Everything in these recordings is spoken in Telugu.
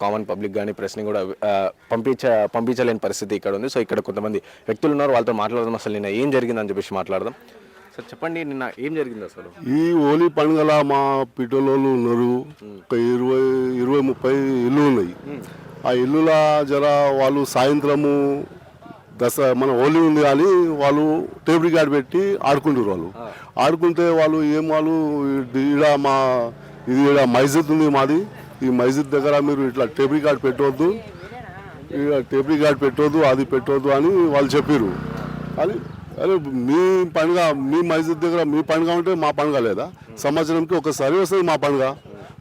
కామన్ పబ్లిక్ కానీ ప్రెస్ని కూడా పంపించ పంపించలేని పరిస్థితి ఇక్కడ ఉంది. సో ఇక్కడ కొంతమంది వ్యక్తులు ఉన్నారు వాళ్ళతో మాట్లాడదాం అసలు నిన్న ఏం జరిగిందని చెప్పేసి మాట్లాడదాం. సార్ చెప్పండి నిన్న ఏం జరిగింది అసలు? ఈ హోలీ పండుగల మా పిట్టలోళ్ళు ఉన్నారు. ఒక ఇరవై ఇరవై ముప్పై ఇల్లు ఉన్నాయి. ఆ ఇల్లుల జర వాళ్ళు సాయంత్రము దస మన హోలీ ఉంది కానీ వాళ్ళు టేబుల్ గార్డ్ పెట్టి ఆడుకుంటారు వాళ్ళు. ఆడుకుంటే వాళ్ళు ఏం వాళ్ళు ఈడ మా ఇది ఈడ మస్జిద్ ఉంది మాది. ఈ మస్జిద్ దగ్గర మీరు ఇట్లా టేబుల్ గార్డ్ పెట్టవద్దు ఇక టేబుల్ గార్డ్ పెట్టవద్దు అది పెట్టవద్దు అని వాళ్ళు చెప్పారు కానీ అరే మీ పండుగ మీ మస్జిద్ దగ్గర మీ పండుగ ఉంటే మా పండుగ లేదా? సంవత్సరంకి ఒకసారి వస్తుంది మా పండుగ.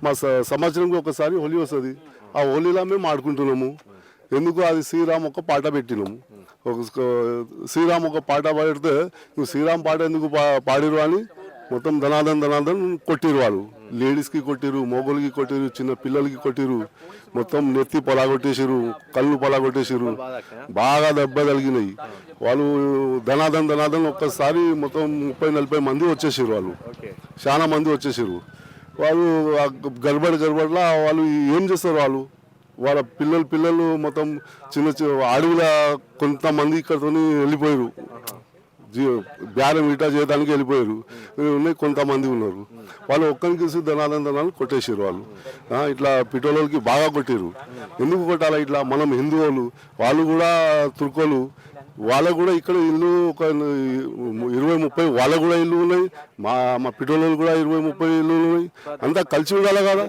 మా సంవత్సరంకి ఒకసారి హోలీ వస్తుంది. ఆ హోలీలో మేము ఆడుకుంటున్నాము. ఎందుకు అది శ్రీరామ్ ఒక పాట పెట్టినాము? ఒక శ్రీరామ్ ఒక పాట పాడితే నువ్వు శ్రీరామ్ పాట ఎందుకు పా- పాడిరు అని మొత్తం ధనాదన్ ధనాదన్ కొట్టిరు వాళ్ళు. లేడీస్కి కొట్టిరు మొగోళ్ళకి కొట్టిరు చిన్న పిల్లలకి కొట్టిరు మొత్తం నెత్తి పొలాగొట్టేసారు కళ్ళు పొలాగొట్టేసారు బాగా దెబ్బ తగిలినాయి. వాళ్ళు ధనాదం ధనాదం ఒక్కసారి మొత్తం ముప్పై నలభై మంది వచ్చేసారు వాళ్ళు. చాలా మంది వచ్చేసారు వాళ్ళు గడబడి గడబడిలా వాళ్ళు ఏం చేస్తారు వాళ్ళు? వాళ్ళ పిల్లలు పిల్లలు మొత్తం చిన్న చిన్న అడవిలో కొంతమంది ఇక్కడతో వెళ్ళిపోయారు బేరం ఇటా చేయడానికి వెళ్ళిపోయారు. ఉన్నాయి కొంతమంది ఉన్నారు. వాళ్ళు ఒక్కరికి చూసి ధనాదం ధనాలు కొట్టేసారు వాళ్ళు. ఇట్లా పిటోలకి బాగా కొట్టారు. ఎందుకు కొట్టాలి ఇట్లా? మనం హిందువులు వాళ్ళు కూడా తుర్కోలు వాళ్ళకు కూడా ఇక్కడ ఇల్లు ఒక ఇరవై ముప్పై వాళ్ళకు కూడా ఇల్లు ఉన్నాయి. మా మా పిటోళ్ళు కూడా ఇరవై ముప్పై ఇల్లు ఉన్నాయి. అంతా కలిసి ఉండాలి కదా.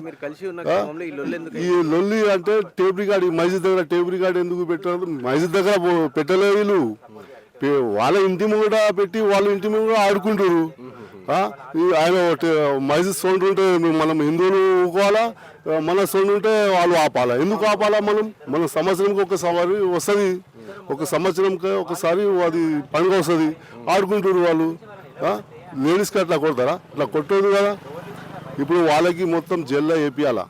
ఈ లొల్లి అంటే టేబుల్ గార్డ్ ఈ మస్జిద్ దగ్గర టేబుల్ గార్డ్ ఎందుకు పెట్టారు మస్జిద్ దగ్గర పెట్టలేదు వీళ్ళు. పే- వాళ్ళ ఇంటి ముంగట పెట్టి వాళ్ళ ఇంటి ముంగట ఆడుకుంటారు. ఆయన ఒకటి సౌండ్ ఉంటే మనం హిందువులు ఊకోవాలా? మన సౌండ్ ఉంటే వాళ్ళు ఆపాలా? ఎందుకు ఆపాలా మనం? మన సంవత్సరంకి ఒకసారి వస్తుంది. ఒక సంవత్సరంకి ఒకసారి అది పండుగ వస్తుంది. ఆడుకుంటారు వాళ్ళు. లేడీస్కి అట్లా కొడతారా? అట్లా కొట్టదు కదా. ఇప్పుడు వాళ్ళకి మొత్తం జైల్లో వేపియాలా?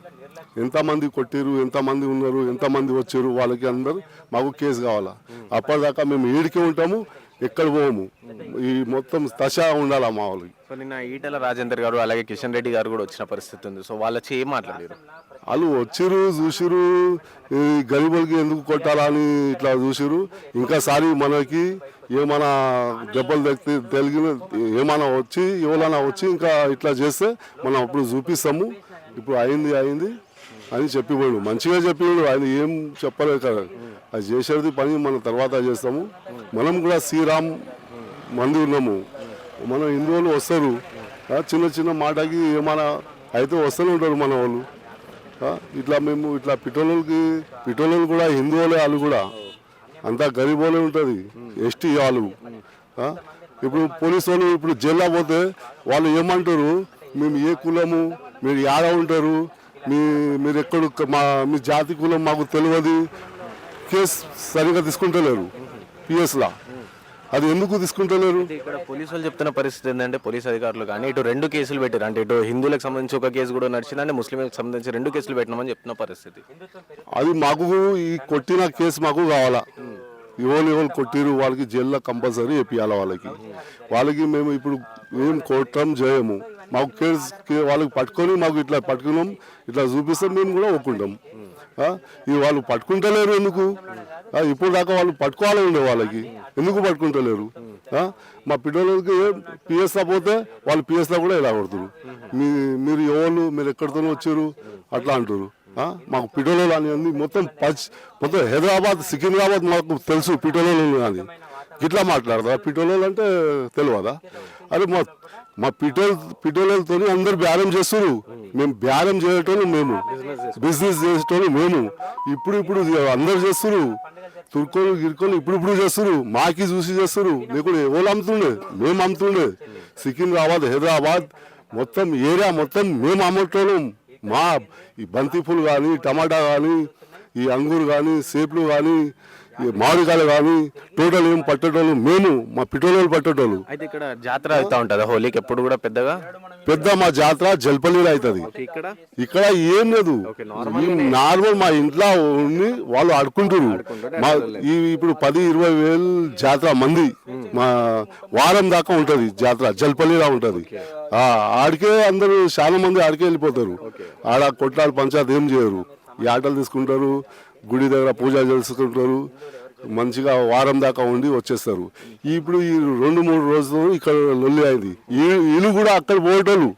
ఎంతమంది కొట్టిరు ఎంతమంది ఉన్నారు ఎంతమంది వచ్చారు వాళ్ళకి అందరు మాకు కేసు కావాలా? అప్పటిదాకా మేము ఈడికే ఉంటాము ఎక్కడ పోము. ఈ మొత్తం దశ ఉండాలా మా వాళ్ళకి? సో నిన్న ఈటల రాజేందర్ గారు అలాగే కిషన్ రెడ్డి గారు కూడా వచ్చిన పరిస్థితి ఉంది. సో వాళ్ళ ఏం మాట్లాడారు వాళ్ళు వచ్చిరు చూసిరు ఈ గరీబులకి ఎందుకు కొట్టాలా అని ఇట్లా చూసిరు ఇంకాసారి మనకి ఏమైనా దెబ్బలు తగ్గి తెలిగిన ఏమైనా వచ్చి ఎవరైనా వచ్చి ఇంకా ఇట్లా చేస్తే మనం అప్పుడు చూపిస్తాము. ఇప్పుడు అయింది అయింది. అని చెప్పిపోయాడు మంచిగా చెప్పిపోయాడు ఆయన ఏం చెప్పలేదు కదా. అది చేసేది పని మనం తర్వాత చేస్తాము. మనం కూడా శ్రీరామ్ మంది ఉన్నాము. మన హిందువులు వస్తారు. చిన్న చిన్న మాటకి ఏమైనా అయితే వస్తూనే ఉంటారు మన వాళ్ళు. ఇట్లా మేము ఇట్లా పిటోలకి పిటోళ్ళు కూడా హిందువులే వాళ్ళు కూడా అంతా గరీబోలే ఉంటుంది. ఎస్టీ వాళ్ళు. ఇప్పుడు పోలీసు వాళ్ళు ఇప్పుడు జైల్లో పోతే వాళ్ళు ఏమంటారు? మేము ఏ కులము? మీరు యాడ ఉంటారు? మీ మీరు ఎక్కడ మా మీ జాతి కులం మాకు తెలియదు. కేసు సరిగా తీసుకుంటలేరు. పిఎస్లా. అది ఎందుకు తీసుకుంటలేరు? ఇక్కడ పోలీసు వాళ్ళు చెప్తున్న పరిస్థితి ఏంటంటే పోలీస్ అధికారులు కానీ ఇటు రెండు కేసులు పెట్టారు అంటే ఇటు హిందువులకు సంబంధించి ఒక కేసు కూడా నడిచింది అంటే ముస్లింలకు సంబంధించి రెండు కేసులు పెట్టినామని చెప్తున్న పరిస్థితి. అది మాకు ఈ కొట్టిన కేసు మాకు కావాలా? ఎవరు ఎవరు కొట్టిరు వాళ్ళకి జైల్లో కంపల్సరీ వేపియాలి వాళ్ళకి? వాళ్ళకి మేము ఇప్పుడు ఏం కొట్టడం చేయము మాకు కేసు వాళ్ళకి పట్టుకొని మాకు ఇట్లా పట్టుకున్నాం ఇట్లా చూపిస్తే మేము కూడా ఒప్పుకుంటాం. ఇవి వాళ్ళు పట్టుకుంటలేరు ఎందుకు? ఇప్పుడు దాకా వాళ్ళు పట్టుకోవాలి ఉండే వాళ్ళకి. ఎందుకు పట్టుకుంటలేరు? మా పిల్లలకి పిఎస్లా పోతే వాళ్ళు పిఎస్లా కూడా ఇలా కొడుతురు? మీ మీరు ఎవరు మీరు ఎక్కడితో వచ్చారు అట్లా అంటారు. మాకు పిటోలో అని మొత్తం పచ్ మొత్తం హైదరాబాద్ సికింద్రాబాద్ మాకు తెలుసు పిటోలో అని. ఇట్లా మాట్లాడదా? పిటోలో అంటే తెలియదా? అరే మా మా పిటోల్ పిటోలతో అందరు బేరం చేస్తారు మేము బేరం చేయటోళ్ళు మేము. బిజినెస్ చేసేటోళ్ళు మేము. ఇప్పుడు ఇప్పుడు అందరు చేస్తారు తుర్కోలు గిరుకోలు ఇప్పుడు ఇప్పుడు చేస్తారు మాకి చూసి చేస్తారు లేకుంటే ఎవరు అమ్ముతుండే? మేము అమ్ముతుండే. సికింద్రాబాద్ హైదరాబాద్ మొత్తం ఏరియా మొత్తం మేము అమ్మటోళ్ళం. మా ఈ బంతిపూలు కానీ టమాటా కానీ ఈ అంగూరు కానీ సేపులు కానీ మామిడికాయలు కానీ టోటల్ ఏం పట్టేటోళ్ళు మేము మా పిటోళ్ళు పట్టేటోళ్ళు. అయితే ఇక్కడ జాతర అవుతా ఉంటుంది హోలీకి ఎప్పుడు కూడా పెద్దగా? పెద్ద మా జాతర జల్పల్లిలో అవుతుంది. ఇక్కడ? ఇక్కడ ఏం లేదు. నార్మల్ మా ఇంట్లో ఉండి వాళ్ళు ఆడుకుంటారు మా ఈ ఇప్పుడు పది ఇరవై వేలు జాతర మంది. మా వారం దాకా ఉంటది జాతర జల్పల్లిలా ఉంటది. ఆ, ఆడికే అందరూ చాలా మంది ఆడికే వెళ్ళిపోతారు. ఆడ కొట్లాడు పంచాయతీ ఏం చేయరు. ఈ ఆటలు తీసుకుంటారు. గుడి దగ్గర పూజ చేసుకుంటారు మంచిగా వారం దాకా ఉండి వచ్చేస్తారు. ఇప్పుడు ఈ రెండు మూడు రోజులు ఇక్కడ లొల్లి అయింది. వీళ్ళు కూడా అక్కడ పోయేటోళ్ళు.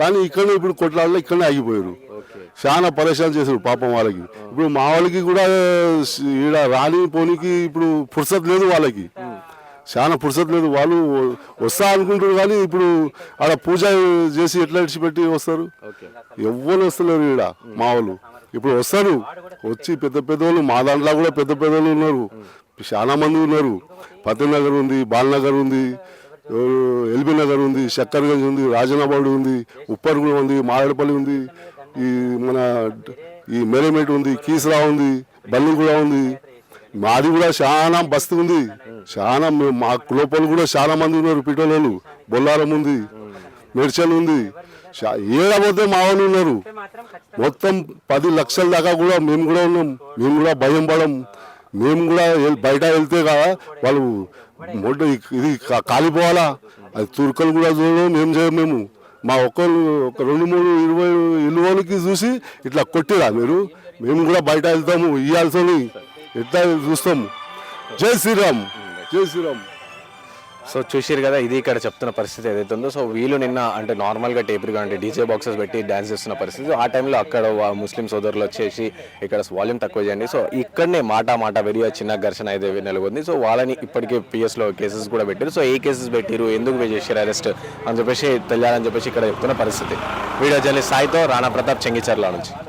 కానీ ఇక్కడ ఇప్పుడు కొట్లాడలో ఇక్కడనే ఆగిపోయారు. చాలా పరేషాన్ చేశారు పాపం వాళ్ళకి. ఇప్పుడు మా వాళ్ళకి కూడా ఈడ రాని పోనీకి ఇప్పుడు ఫుర్సత్ లేదు వాళ్ళకి. చాలా ఫుర్సత్ లేదు. వాళ్ళు వస్తా అనుకుంటారు కానీ ఇప్పుడు ఆడ పూజ చేసి ఎట్లా ఇడిచిపెట్టి వస్తారు? ఓకే. ఎవ్వరు వస్తలేరు ఈడ మా వాళ్ళు. ఇప్పుడు వస్తారు. వచ్చి పెద్ద పెద్దోళ్ళు మా దాంట్లో కూడా పెద్ద పెద్ద వాళ్ళు ఉన్నారు. చాలా మంది ఉన్నారు. ఫతేనగర్ ఉంది బాలనగర్ ఉంది ఎల్బీ నగర్ ఉంది శక్కర్గంజ్ ఉంది రాజనాబాడు ఉంది ఉప్పర్గూడ ఉంది మారేడుపల్లి ఉంది ఈ మన ఈ మెరేమేట్ ఉంది కీసరా ఉంది బల్లిగూడ కూడా ఉంది. మాది కూడా చాలా బస్తు ఉంది. చాలా మా లోపల కూడా చాలా మంది ఉన్నారు పిటోళ్ళు బొల్లారం ఉంది మెడ్చల్ ఉంది. ఏడబోతే మా వాళ్ళు ఉన్నారు. మొత్తం పది లక్షల దాకా కూడా మేము కూడా ఉన్నాం. మేము కూడా భయం పడం. మేము కూడా బయట వెళ్తే కదా వాళ్ళు మొట్ట ఇది కాలిపోవాలా? అది తుర్కలు కూడా చూడడం ఏం చేయం మేము. మా ఒక్కరు ఒక రెండు మూడు ఇరవై ఇల్లు వాళ్ళకి చూసి ఇట్లా కొట్టిరా మీరు? మేము కూడా బయట వెళ్తాము. ఇయ్యాల్సి ఎట్లా చూస్తాము? జై శ్రీరామ్. జై శ్రీరామ్. సో చూసిరు కదా ఇది ఇక్కడ చెప్తున్న పరిస్థితి ఏదైతే ఉందో సో వీళ్ళు నిన్న అంటే నార్మల్గా టేపర్ అంటే డీజే బాక్సెస్ పెట్టి డ్యాన్స్ చేస్తున్న పరిస్థితి. ఆ టైంలో అక్కడ వా- ముస్లిం సోదరులు వచ్చేసి ఇక్కడ వాల్యూమ్ తక్కువ చేయండి. సో ఇక్కడనే మాట మాట వెరీ చిన్న ఘర్షణ అయితే నెలకొంది. సో వాళ్ళని ఇప్పటికే పిఎస్లో కేసెస్ కూడా పెట్టారు. సో ఏ కేసెస్ పెట్టారు ఎందుకు చేశారు అరెస్ట్ అని చెప్పేసి తెలియాలని చెప్పేసి ఇక్కడ చెప్తున్న పరిస్థితి. వీడియో జర్నలిస్ట్ సాయితో రాణా ప్రతాప్ చెంగిచర్ల నుంచి.